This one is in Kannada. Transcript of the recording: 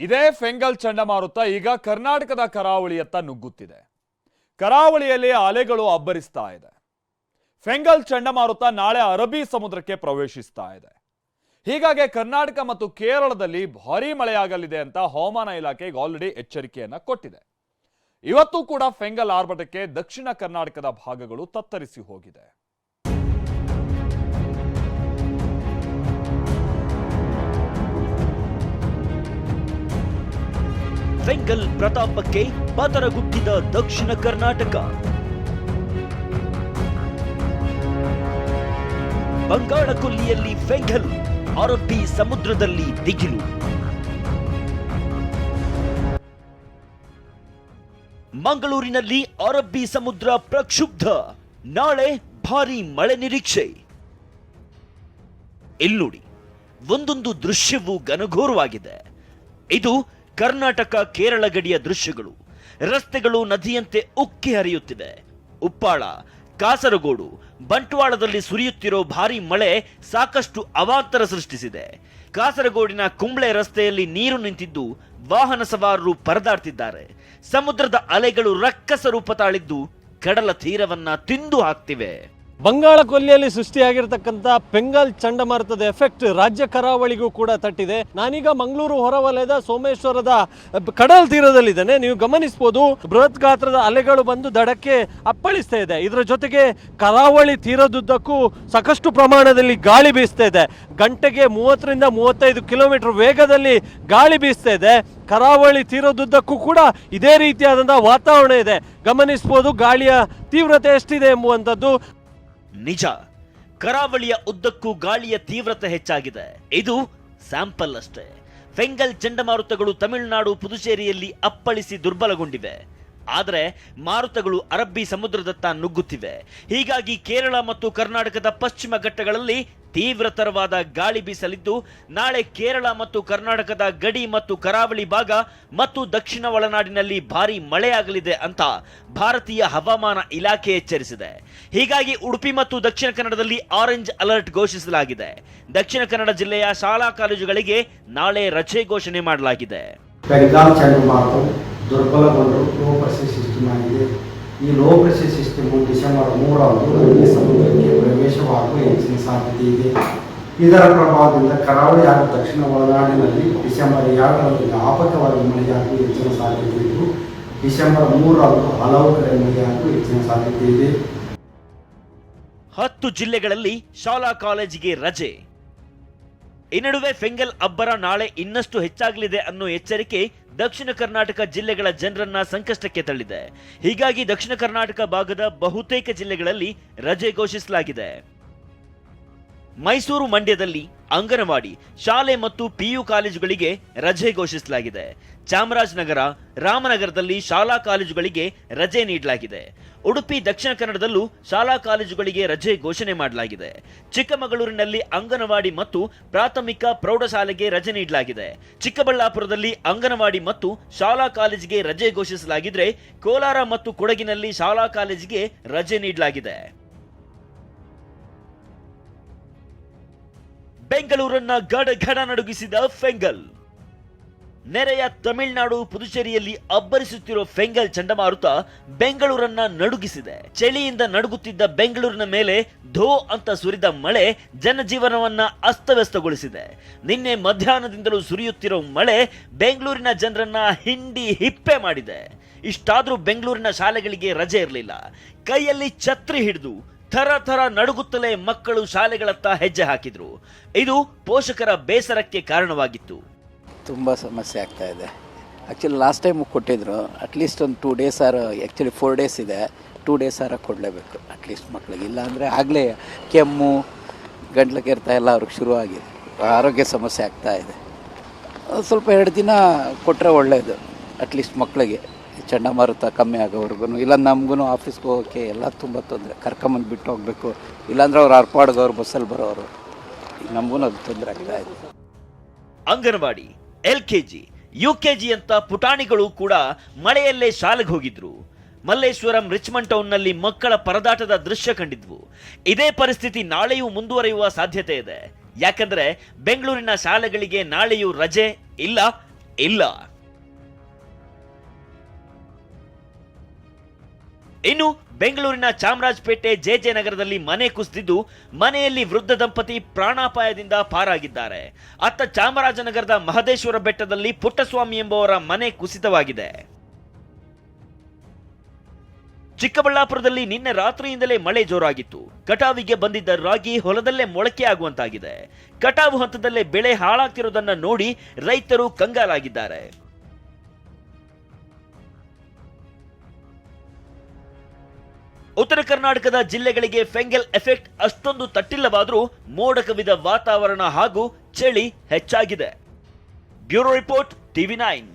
ಇದೇ ಫೆಂಗಲ್ ಚಂಡಮಾರುತ ಈಗ ಕರ್ನಾಟಕದ ಕರಾವಳಿಯತ್ತ ನುಗ್ಗುತ್ತಿದೆ. ಕರಾವಳಿಯಲ್ಲಿ ಅಲೆಗಳು ಅಬ್ಬರಿಸ್ತಾ ಇದೆ. ಫೆಂಗಲ್ ಚಂಡಮಾರುತ ನಾಳೆ ಅರಬ್ಬಿ ಸಮುದ್ರಕ್ಕೆ ಪ್ರವೇಶಿಸ್ತಾ ಇದೆ. ಹೀಗಾಗಿ ಕರ್ನಾಟಕ ಮತ್ತು ಕೇರಳದಲ್ಲಿ ಭಾರೀ ಮಳೆಯಾಗಲಿದೆ ಅಂತ ಹವಾಮಾನ ಇಲಾಖೆ ಈಗ ಆಲ್ರೆಡಿ ಎಚ್ಚರಿಕೆಯನ್ನ ಕೊಟ್ಟಿದೆ. ಇವತ್ತು ಕೂಡ ಫೆಂಗಲ್ ಆರ್ಭಟಕ್ಕೆ ದಕ್ಷಿಣ ಕರ್ನಾಟಕದ ಭಾಗಗಳು ತತ್ತರಿಸಿ ಹೋಗಿದೆ. ಫೆಂಗಲ್ ಪ್ರತಾಪಕ್ಕೆ ಪದರಗುತ್ತಿದ ದಕ್ಷಿಣ ಕರ್ನಾಟಕ. ಬಂಗಾಳ ಕೊಲ್ಲಿಯಲ್ಲಿ ಫೆಂಗಲ್ ಅರಬ್ಬಿ ಸಮುದ್ರದಲ್ಲಿ ದಿಗಿಲು. ಮಂಗಳೂರಿನಲ್ಲಿ ಅರಬ್ಬಿ ಸಮುದ್ರ ಪ್ರಕ್ಷುಬ್ಧ, ನಾಳೆ ಭಾರಿ ಮಳೆ ನಿರೀಕ್ಷೆ. ಇಲ್ಲುಡಿ, ಒಂದೊಂದು ದೃಶ್ಯವೂ ಘನಘೋರವಾಗಿದೆ. ಇದು ಕರ್ನಾಟಕ, ಕೇರಳ ಗಡಿಯ ದೃಶ್ಯಗಳು. ರಸ್ತೆಗಳು ನದಿಯಂತೆ ಉಕ್ಕಿ ಹರಿಯುತ್ತಿದೆ. ಉಪ್ಪಾಳ, ಕಾಸರಗೋಡು, ಬಂಟ್ವಾಳದಲ್ಲಿ ಸುರಿಯುತ್ತಿರೋ ಭಾರಿ ಮಳೆ ಸಾಕಷ್ಟು ಅವಾಂತರ ಸೃಷ್ಟಿಸಿದೆ. ಕಾಸರಗೋಡಿನ ಕುಂಬ್ಳೆ ರಸ್ತೆಯಲ್ಲಿ ನೀರು ನಿಂತಿದ್ದು ವಾಹನ ಸವಾರರು ಪರದಾಡ್ತಿದ್ದಾರೆ. ಸಮುದ್ರದ ಅಲೆಗಳು ರಕ್ಕಸ ರೂಪ ತಾಳಿದ್ದು ಕಡಲ ತೀರವನ್ನ ತಿಂದು ಹಾಕ್ತಿವೆ. ಬಂಗಾಳ ಕೊಲ್ಲಿಯಲ್ಲಿ ಸೃಷ್ಟಿಯಾಗಿರ್ತಕ್ಕಂಥ ಬೆಂಗಾಲ್ ಚಂಡಮಾರುತದ ಎಫೆಕ್ಟ್ ರಾಜ್ಯ ಕರಾವಳಿಗೂ ಕೂಡ ತಟ್ಟಿದೆ. ನಾನೀಗ ಮಂಗಳೂರು ಹೊರವಲಯದ ಸೋಮೇಶ್ವರದ ಕಡಲ್ ತೀರದಲ್ಲಿದ್ದೇನೆ. ನೀವು ಗಮನಿಸಬಹುದು ಬೃಹತ್ ಗಾತ್ರದ ಅಲೆಗಳು ಬಂದು ದಡಕ್ಕೆ ಅಪ್ಪಳಿಸ್ತಾ ಇದೆ. ಇದರ ಜೊತೆಗೆ ಕರಾವಳಿ ತೀರದುದ್ದಕ್ಕೂ ಸಾಕಷ್ಟು ಪ್ರಮಾಣದಲ್ಲಿ ಗಾಳಿ ಬೀಸ್ತಾ ಇದೆ. ಗಂಟೆಗೆ ಮೂವತ್ತರಿಂದ ಮೂವತ್ತೈದು ಕಿಲೋಮೀಟರ್ ವೇಗದಲ್ಲಿ ಗಾಳಿ ಬೀಸ್ತಾ ಇದೆ. ಕರಾವಳಿ ತೀರದುದ್ದಕ್ಕೂ ಕೂಡ ಇದೇ ರೀತಿಯಾದಂತಹ ವಾತಾವರಣ ಇದೆ. ಗಮನಿಸಬಹುದು ಗಾಳಿಯ ತೀವ್ರತೆ ಎಷ್ಟಿದೆ ಎಂಬುವಂಥದ್ದು. ನಿಜ. ಕರಾವಳಿಯ ಉದ್ದಕ್ಕೂ ಗಾಳಿಯ ತೀವ್ರತೆ ಹೆಚ್ಚಾಗಿದೆ. ಇದು ಸ್ಯಾಂಪಲ್ ಅಷ್ಟೇ. ಫೆಂಗಲ್ ಚಂಡಮಾರುತಗಳು ತಮಿಳುನಾಡು ಪುದುಚೇರಿಯಲ್ಲಿ ಅಪ್ಪಳಿಸಿ ದುರ್ಬಲಗೊಂಡಿವೆ. ಆದರೆ ಮಾರುತಗಳು ಅರಬ್ಬಿ ಸಮುದ್ರದತ್ತ ನುಗ್ಗುತ್ತಿವೆ. ಹೀಗಾಗಿ ಕೇರಳ ಮತ್ತು ಕರ್ನಾಟಕದ ಪಶ್ಚಿಮ ಘಟ್ಟಗಳಲ್ಲಿ ತೀವ್ರತರವಾದ ಗಾಳಿ ಬೀಸಲಿದ್ದು, ನಾಳೆ ಕೇರಳ ಮತ್ತು ಕರ್ನಾಟಕದ ಗಡಿ ಮತ್ತು ಕರಾವಳಿ ಭಾಗ ಮತ್ತು ದಕ್ಷಿಣ ಒಳನಾಡಿನಲ್ಲಿ ಭಾರಿ ಮಳೆಯಾಗಲಿದೆ ಅಂತ ಭಾರತೀಯ ಹವಾಮಾನ ಇಲಾಖೆ ಎಚ್ಚರಿಸಿದೆ. ಹೀಗಾಗಿ ಉಡುಪಿ ಮತ್ತು ದಕ್ಷಿಣ ಕನ್ನಡದಲ್ಲಿ ಆರೆಂಜ್ ಅಲರ್ಟ್ ಘೋಷಿಸಲಾಗಿದೆ. ದಕ್ಷಿಣ ಕನ್ನಡ ಜಿಲ್ಲೆಯ ಶಾಲಾ ಕಾಲೇಜುಗಳಿಗೆ ನಾಳೆ ರಜೆ ಘೋಷಣೆ ಮಾಡಲಾಗಿದೆ. ದುರ್ಬಲಗೊಂಡು ಈ ಲೋ ಪ್ರೆಷರ್ ಸಿಸ್ಟಮ್ ಡಿಸೆಂಬರ್ ಮೂರರಂದು ಅರಬ್ಬಿ ಸಮುದ್ರಕ್ಕೆ ಪ್ರವೇಶವಾಗುವ ಹೆಚ್ಚಿನ ಸಾಧ್ಯತೆ ಇದೆ. ಇದರ ಪ್ರಭಾವದಿಂದ ಕರಾವಳಿ ಹಾಗೂ ದಕ್ಷಿಣ ಒಳನಾಡಿನಲ್ಲಿ ಡಿಸೆಂಬರ್ ಎರಡರಂದು ವ್ಯಾಪಕವಾಗಿ ಮಳೆಯಾಗುವ ಹೆಚ್ಚಿನ ಸಾಧ್ಯತೆ ಇದ್ದು ಡಿಸೆಂಬರ್ ಮೂರರಂದು ಹಲವು ಕಡೆ ಮಳೆಯಾಗುವ ಹೆಚ್ಚಿನ ಸಾಧ್ಯತೆ ಇದೆ. ಹತ್ತು ಜಿಲ್ಲೆಗಳಲ್ಲಿ ಶಾಲಾ ಕಾಲೇಜಿಗೆ ರಜೆ. ಈ ನಡುವೆ ಫೆಂಗಲ್ ಅಬ್ಬರ ನಾಳೆ ಇನ್ನಷ್ಟು ಹೆಚ್ಚಾಗಲಿದೆ ಅನ್ನೋ ಎಚ್ಚರಿಕೆ ದಕ್ಷಿಣ ಕರ್ನಾಟಕ ಜಿಲ್ಲೆಗಳ ಜನರನ್ನ ಸಂಕಷ್ಟಕ್ಕೆ ತಳ್ಳಿದೆ. ಹೀಗಾಗಿ ದಕ್ಷಿಣ ಕರ್ನಾಟಕ ಭಾಗದ ಬಹುತೇಕ ಜಿಲ್ಲೆಗಳಲ್ಲಿ ರಜೆ ಘೋಷಿಸಲಾಗಿದೆ. ಮೈಸೂರು ಮಂಡ್ಯದಲ್ಲಿ ಅಂಗನವಾಡಿ, ಶಾಲೆ ಮತ್ತು ಪಿಯು ಕಾಲೇಜುಗಳಿಗೆ ರಜೆ ಘೋಷಿಸಲಾಗಿದೆ. ಚಾಮರಾಜನಗರ, ರಾಮನಗರದಲ್ಲಿ ಶಾಲಾ ಕಾಲೇಜುಗಳಿಗೆ ರಜೆ ನೀಡಲಾಗಿದೆ. ಉಡುಪಿ ದಕ್ಷಿಣ ಕನ್ನಡದಲ್ಲೂ ಶಾಲಾ ಕಾಲೇಜುಗಳಿಗೆ ರಜೆ ಘೋಷಣೆ ಮಾಡಲಾಗಿದೆ. ಚಿಕ್ಕಮಗಳೂರಿನಲ್ಲಿ ಅಂಗನವಾಡಿ ಮತ್ತು ಪ್ರಾಥಮಿಕ ಪ್ರೌಢಶಾಲೆಗೆ ರಜೆ ನೀಡಲಾಗಿದೆ. ಚಿಕ್ಕಬಳ್ಳಾಪುರದಲ್ಲಿ ಅಂಗನವಾಡಿ ಮತ್ತು ಶಾಲಾ ಕಾಲೇಜಿಗೆ ರಜೆ ಘೋಷಿಸಲಾಗಿದ್ರೆ ಕೋಲಾರ ಮತ್ತು ಕೊಡಗಿನಲ್ಲಿ ಶಾಲಾ ಕಾಲೇಜಿಗೆ ರಜೆ ನೀಡಲಾಗಿದೆ. ಬೆಂಗಳೂರನ್ನ ಗಡ ಗಡ ನಡುಗಿಸಿದ ಫೆಂಗಲ್ ನೆರೆಯ ತಮಿಳುನಾಡು ಪುದುಚೇರಿಯಲ್ಲಿ ಅಬ್ಬರಿಸುತ್ತಿರುವ ಫೆಂಗಲ್ ಚಂಡಮಾರುತ ಬೆಂಗಳೂರನ್ನ ನಡುಗಿಸಿದೆ. ಚಳಿಯಿಂದ ನಡುಗುತ್ತಿದ್ದ ಬೆಂಗಳೂರಿನ ಮೇಲೆ ಧೋ ಅಂತ ಸುರಿದ ಮಳೆ ಜನಜೀವನವನ್ನ ಅಸ್ತವ್ಯಸ್ತಗೊಳಿಸಿದೆ. ನಿನ್ನೆ ಮಧ್ಯಾಹ್ನದಿಂದಲೂ ಸುರಿಯುತ್ತಿರೋ ಮಳೆ ಬೆಂಗಳೂರಿನ ಜನರನ್ನ ಹಿಂಡಿ ಹಿಪ್ಪೆ ಮಾಡಿದೆ. ಇಷ್ಟಾದ್ರೂ ಬೆಂಗಳೂರಿನ ಶಾಲೆಗಳಿಗೆ ರಜೆ ಇರಲಿಲ್ಲ. ಕೈಯಲ್ಲಿ ಛತ್ರಿ ಹಿಡಿದು ಥರ ಥರ ನಡುಗುತ್ತಲೇ ಮಕ್ಕಳು ಶಾಲೆಗಳತ್ತ ಹೆಜ್ಜೆ ಹಾಕಿದ್ರು. ಇದು ಪೋಷಕರ ಬೇಸರಕ್ಕೆ ಕಾರಣವಾಗಿತ್ತು. ತುಂಬ ಸಮಸ್ಯೆ ಆಗ್ತಾ ಇದೆ. ಆ್ಯಕ್ಚುಲಿ ಲಾಸ್ಟ್ ಟೈಮ್ ಕೊಟ್ಟಿದ್ರು ಅಟ್ಲೀಸ್ಟ್ ಒಂದು ಟೂ ಡೇಸ್ ಆರು ಆ್ಯಕ್ಚುಲಿ ಫೋರ್ ಡೇಸ್ ಇದೆ. ಟೂ ಡೇಸ್ ಆರ ಕೊಡಲೇಬೇಕು ಅಟ್ಲೀಸ್ಟ್ ಮಕ್ಕಳಿಗೆ ಇಲ್ಲಾಂದರೆ ಆಗಲೇ ಕೆಮ್ಮು ಗಂಟ್ಲು ಕೆರೆತ ಎಲ್ಲ ಅವ್ರಿಗೆ ಶುರುವಾಗಿದೆ. ಆರೋಗ್ಯ ಸಮಸ್ಯೆ ಆಗ್ತಾ ಇದೆ. ಸ್ವಲ್ಪ ಎರಡು ದಿನ ಕೊಟ್ಟರೆ ಒಳ್ಳೆಯದು ಅಟ್ಲೀಸ್ಟ್ ಮಕ್ಕಳಿಗೆ ಚಂಡಮಾರುತ ಕಮ್ಮಿ ಆಗೋವರೆಗೂ. ಇಲ್ಲ ನಮಗೂ ಆಫೀಸ್ಗೆ ಹೋಗೋಕ್ಕೆ ಎಲ್ಲ ತುಂಬ ತೊಂದರೆ. ಕರ್ಕೊಂಬಂದು ಬಿಟ್ಟು ಹೋಗಬೇಕು. ಇಲ್ಲಾಂದ್ರೆ ಅವ್ರು ಅರ್ಪಾಡ್ಗೋರು ಬಸ್ಸಲ್ಲಿ ಬರೋರು. ನಮಗೂ ಅದು ತೊಂದರೆ ಆಗ್ತಾ ಇದೆ. ಅಂಗನವಾಡಿ ಎಲ್ಕೆಜಿ ಜಿ ಅಂತ ಪುಟಾಣಿಗಳು ಕೂಡ ಮಳೆಯಲ್ಲೇ ಶಾಲೆಗೆ ಹೋಗಿದ್ರು. ಮಲ್ಲೇಶ್ವರಂ, ರಿಚ್ಮಂಡ್ ಟೌನ್ನಲ್ಲಿ ಮಕ್ಕಳ ಪರದಾಟದ ದೃಶ್ಯ ಕಂಡಿದ್ವು. ಇದೇ ಪರಿಸ್ಥಿತಿ ನಾಳೆಯೂ ಮುಂದುವರಿಯುವ ಸಾಧ್ಯತೆ ಇದೆ. ಯಾಕಂದ್ರೆ ಬೆಂಗಳೂರಿನ ಶಾಲೆಗಳಿಗೆ ನಾಳೆಯೂ ರಜೆ ಇಲ್ಲ ಇಲ್ಲ. ಇನ್ನು ಬೆಂಗಳೂರಿನ ಚಾಮರಾಜಪೇಟೆ ಜೆಜೆ ನಗರದಲ್ಲಿ ಮನೆ ಕುಸಿದಿದ್ದು ಮನೆಯಲ್ಲಿ ವೃದ್ಧ ದಂಪತಿ ಪ್ರಾಣಾಪಾಯದಿಂದ ಪಾರಾಗಿದ್ದಾರೆ. ಅತ್ತ ಚಾಮರಾಜನಗರದ ಮಹದೇಶ್ವರ ಬೆಟ್ಟದಲ್ಲಿ ಪುಟ್ಟಸ್ವಾಮಿ ಎಂಬುವರ ಮನೆ ಕುಸಿತವಾಗಿದೆ. ಚಿಕ್ಕಬಳ್ಳಾಪುರದಲ್ಲಿ ನಿನ್ನೆ ರಾತ್ರಿಯಿಂದಲೇ ಮಳೆ ಜೋರಾಗಿತ್ತು. ಕಟಾವಿಗೆ ಬಂದಿದ್ದ ರಾಗಿ ಹೊಲದಲ್ಲೇ ಮೊಳಕೆ ಆಗುವಂತಾಗಿದೆ. ಕಟಾವು ಹಂತದಲ್ಲೇ ಬೆಳೆ ಹಾಳಾಗ್ತಿರೋದನ್ನ ನೋಡಿ ರೈತರು ಕಂಗಾಲಾಗಿದ್ದಾರೆ. ಉತ್ತರ ಕರ್ನಾಟಕದ ಜಿಲ್ಲೆಗಳಿಗೆ ಫೆಂಗಲ್ ಎಫೆಕ್ಟ್ ಅಷ್ಟೊಂದು ತಟ್ಟಿಲ್ಲವಾದರೂ ಮೋಡ ಕವಿದ ವಾತಾವರಣ ಹಾಗೂ ಚಳಿ ಹೆಚ್ಚಾಗಿದೆ. Bureau report, TV nine.